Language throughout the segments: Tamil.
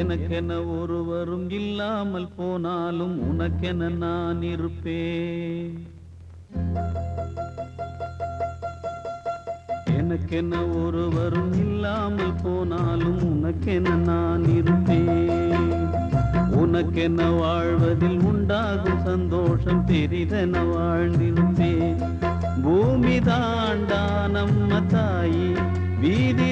எனக்கென ஒருவரும் இல்லாமல் போனாலும் உனக்கென நான் இருப்பேன். எனக்கென ஒருவரும் இல்லாமல் போனாலும் உனக்கென நான் இருப்பேன். உனக்கென வாழ்வதில் உண்டாகும் சந்தோஷம் பெரிதென வாழ்ந்திருப்பேன். பூமி தாண்டா நம்ம தாயி வீதி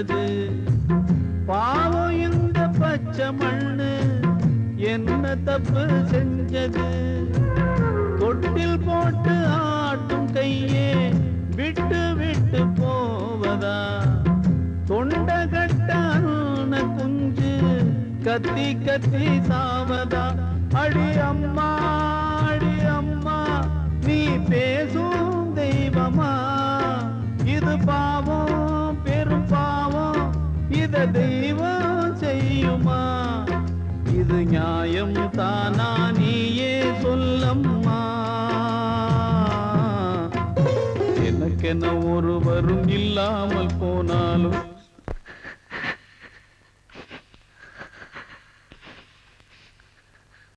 வச்சது பாவம் இந்த பச்சை மண்ணு என்ன தப்பு செஞ்சது? தொட்டில் போட்டு ஆட்டும் கையே விட்டு விட்டு போவதா? தொண்ட கட்டான குஞ்சு கத்தி கத்தி சாவதா? அடி அம்மா அடி அம்மா நீ பேசும் தெய்வமா? இது பா தெய்வம் செய்யுமா? இது நியாயம் தானா நீயே சொல்லம்மா. எனக்கென ஒருவரும் இல்லாமல் போனாலும்